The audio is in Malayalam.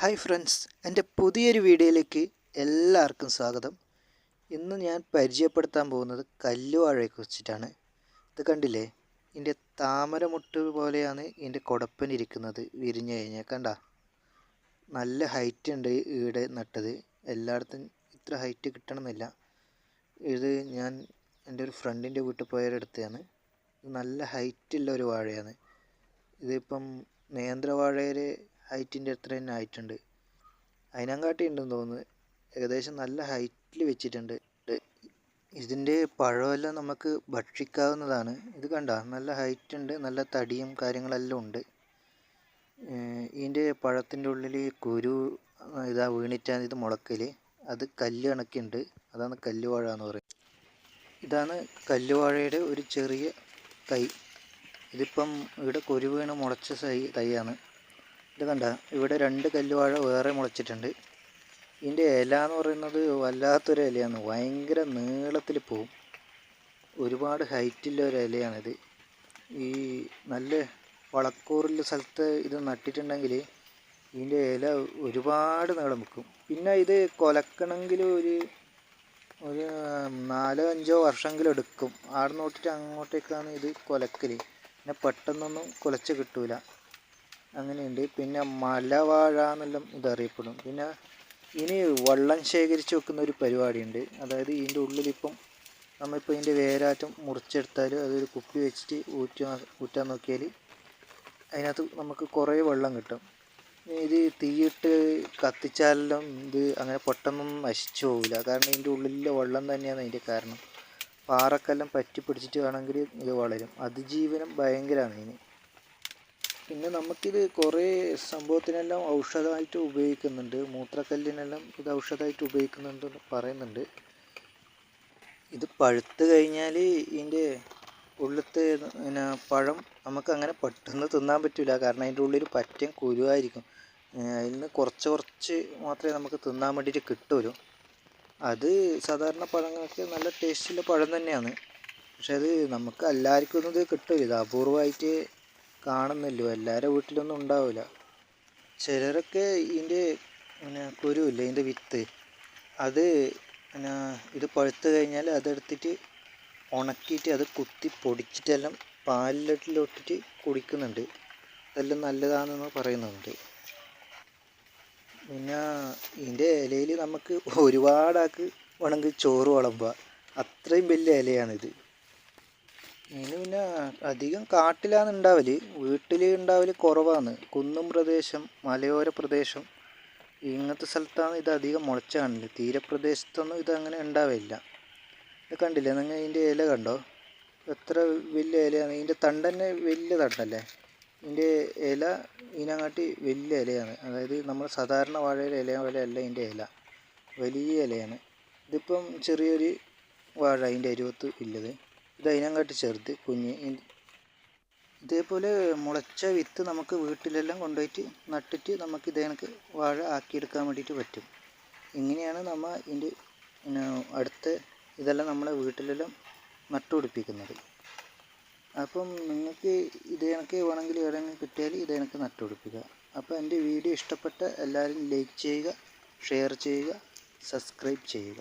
ഹായ് ഫ്രണ്ട്സ് എന്റെ പുതിയൊരു വീഡിയോയിലേക്ക് എല്ലാവർക്കും സ്വാഗതം. ഇന്ന് ഞാൻ പരിചയപ്പെടുത്താൻ പോകുന്നത് കല്ലുവാഴയെക്കുറിച്ചിട്ടാണ് ഇത് കണ്ടില്ലേ? ഇതിന്റെ താമരമുട്ട് പോലെയാണ് ഇതിന്റെ കുടപ്പൻ ഇരിക്കുന്നത് വിരിഞ്ഞു കഴിഞ്ഞാൽ. കണ്ട? നല്ല ഹൈറ്റ് ഉണ്ട് ഇവിടെ നട്ടത്. എല്ലായിടത്തും ഇത്ര ഹൈറ്റ് കിട്ടണമെന്നില്ല. ഇത് ഞാൻ എന്റെ ഒരു ഫ്രണ്ടിന്റെ വീട്ടിൽ പോയൊരിടത്താണ് നല്ല ഹൈറ്റുള്ള ഒരു വാഴയാണ്. ഇതിപ്പം നേന്ത്രവാഴയുടെ ഹൈറ്റിന്റെ അത്ര തന്നെ ആയിട്ടുണ്ട്. അതിനെക്കാട്ടി ഉണ്ടെന്ന് തോന്നുന്നു. ഏകദേശം നല്ല ഹൈറ്റിൽ വെച്ചിട്ടുണ്ട്. ഇതിന്റെ പഴമെല്ലാം നമുക്ക് ഭക്ഷിക്കാവുന്നതാണ്. ഇത് കണ്ട? നല്ല ഹൈറ്റ് ഉണ്ട്. നല്ല തടിയും കാര്യങ്ങളെല്ലാം ഉണ്ട്. ഇതിന്റെ പഴത്തിന്റെ ഉള്ളിൽ കുരു ഇതാ വീണിട്ടാണ് ഇത് മുളക്കൽ അത് കല്ല് കണക്കുണ്ട്. അതാണ് കല്ലുവാഴ എന്ന് പറയുന്നത്. ഇതാണ് കല്ലുവാഴയുടെ ഒരു ചെറിയ തൈ. ഇതിപ്പം ഇവിടെ കുരു വീണ് മുളച്ച തൈ തൈയാണ്. ഇത് കണ്ട ഇവിടെ രണ്ട് കല്ലുവാഴ വേറെ മുളച്ചിട്ടുണ്ട്. ഇതിന്റെ ഇല എന്ന് പറയുന്നത് വല്ലാത്തൊരു ഇലയാണ്. ഭയങ്കര നീളത്തിൽ പോവും. ഒരുപാട് ഹൈറ്റുള്ള ഒരു ഇലയാണിത്. ഈ നല്ല വളക്കൂറുള്ള സ്ഥലത്ത് ഇത് നട്ടിട്ടുണ്ടെങ്കിൽ ഇതിന്റെ ഇല ഒരുപാട് നീളം വെക്കും. പിന്നെ ഇത് കൊലക്കണമെങ്കിൽ ഒരു ഒരു നാലോ അഞ്ചോ വർഷമെങ്കിലും എടുക്കും. ആടെ നോട്ടിട്ട് അങ്ങോട്ടേക്കാണ് ഇത് കൊലക്കൽ പിന്നെ പെട്ടെന്നൊന്നും കുലച്ച് കിട്ടൂല. അങ്ങനെയുണ്ട്. പിന്നെ മലവാഴ എന്നെല്ലാം ഇതറിയപ്പെടും. പിന്നെ ഇനി വെള്ളം ശേഖരിച്ച് വെക്കുന്ന ഒരു പരിപാടിയുണ്ട്. അതായത് ഇതിന്റെ ഉള്ളിലിപ്പം നമ്മളിപ്പോൾ ഇതിന്റെ വേരാറ്റം മുറിച്ചെടുത്താൽ അതൊരു കുപ്പി വെച്ചിട്ട് ഊറ്റാ ഊറ്റാൻ നോക്കിയാൽ അതിനകത്ത് നമുക്ക് കുറേ വെള്ളം കിട്ടും. ഇത് തീയിട്ട് കത്തിച്ചാലെല്ലാം ഇത് അങ്ങനെ പെട്ടെന്നൊന്നും നശിച്ചു പോകില്ല കാരണം ഇതിന്റെ ഉള്ളിലെ വെള്ളം തന്നെയാണ് അതിന്റെ കാരണം. പാറക്കെല്ലാം പറ്റി പിടിച്ചിട്ട് വേണമെങ്കിൽ ഇത് വളരും. അതിജീവനം ഭയങ്കരമാണ് ഇതിന്. പിന്നെ നമുക്കിത് കുറേ സംഭവത്തിനെല്ലാം ഔഷധമായിട്ട് ഉപയോഗിക്കുന്നുണ്ട്. മൂത്രക്കല്ലിനെല്ലാം ഇത് ഔഷധമായിട്ട് ഉപയോഗിക്കുന്നുണ്ട് പറയുന്നുണ്ട്. ഇത് പഴുത്ത് കഴിഞ്ഞാൽ ഇതിന്റെ ഉള്ളിലത്തെ പിന്നെ പഴം നമുക്ക് അങ്ങനെ പെട്ടെന്ന് തിന്നാൻ പറ്റില്ല കാരണം അതിന്റെ ഉള്ളിൽ പറ്റം കുരുവായിരിക്കും. അതിൽ നിന്ന് കുറച്ച് കുറച്ച് മാത്രമേ നമുക്ക് തിന്നാൻ വേണ്ടിയിട്ട് കിട്ടുള്ളൂ. അത് സാധാരണ പഴങ്ങൾക്ക് നല്ല ടേസ്റ്റുള്ള പഴം തന്നെയാണ്. പക്ഷെ അത് നമുക്ക് എല്ലാവർക്കും ഒന്നും ഇത് കിട്ടില്ല ഇത് അപൂർവമായിട്ട് കാണുന്നല്ലോ. എല്ലാവരുടെ വീട്ടിലൊന്നും ഉണ്ടാവില്ല ചിലരൊക്കെ ഇതിന്റെ പിന്നെ കുരുവില്ലേ ഇതിന്റെ വിത്ത്. അത് പിന്നെ ഇത് പഴുത്ത് കഴിഞ്ഞാൽ അതെടുത്തിട്ട് ഉണക്കിയിട്ട് അത് കുത്തി പൊടിച്ചിട്ടെല്ലാം പാലിലോട്ടിട്ട് കുടിക്കുന്നുണ്ട്. അതെല്ലാം നല്ലതാണെന്ന് പറയുന്നുണ്ട്. പിന്നെ ഇതിന്റെ ഇലയിൽ നമുക്ക് ഒരുപാടാക്ക് വേണമെങ്കിൽ ചോറ് വിളമ്പുക അത്രയും വലിയ ഇലയാണിത്. ഇതിന് പിന്നെ അധികം കാട്ടിലാണ് ഉണ്ടാവൽ വീട്ടിൽ ഉണ്ടാവൽ കുറവാണ് കുന്നും പ്രദേശം മലയോര പ്രദേശം ഇങ്ങനത്തെ സ്ഥലത്താണ് ഇത് അധികം മുളച്ച തീരപ്രദേശത്തൊന്നും ഇത് അങ്ങനെ ഉണ്ടാവില്ല ഇത് കണ്ടില്ലേ? നിങ്ങൾ ഇതിന്റെ ഇല കണ്ടോ? എത്ര വലിയ ഇലയാണ്. ഇതിന്റെ തണ്ട് തന്നെ വലിയ തണ്ടല്ലേ? ഇതിന്റെ ഇല ഇതിനങ്ങാട്ടി വലിയ ഇലയാണ്. അതായത് നമ്മൾ സാധാരണ വാഴയുടെ ഇല പോലെ അല്ല ഇതിന്റെ ഇല. വലിയ ഇലയാണ്. ഇതിപ്പം ചെറിയൊരു വാഴ അതിന്റെ അരുവത്ത് ഇല്ലത് ഇത് അതിനെക്കാട്ടി ചെറുത് കുഞ്ഞ്. ഇതേപോലെ മുളച്ച വിത്ത് നമുക്ക് വീട്ടിലെല്ലാം കൊണ്ടുപോയിട്ട് നട്ടിട്ട് നമുക്ക് ഇതേ കണക്ക് വാഴ ആക്കിയെടുക്കാൻ വേണ്ടിയിട്ട് പറ്റും. ഇങ്ങനെയാണ് നമ്മൾ ഇതിന്റെ അടുത്ത ഇതെല്ലാം നമ്മളെ വീട്ടിലെല്ലാം നട്ടുപിടിപ്പിക്കുന്നത് അപ്പം നിങ്ങൾക്ക് ഇതേ കണക്ക് വേണമെങ്കിൽ എവിടെയെങ്കിലും കിട്ടിയാൽ ഇതേ കണക്ക് നട്ടുപിടിപ്പിക്കുക അപ്പോൾ എന്റെ വീഡിയോ ഇഷ്ടപ്പെട്ട എല്ലാവരും ലൈക്ക് ചെയ്യുക ഷെയർ ചെയ്യുക സബ്സ്ക്രൈബ് ചെയ്യുക.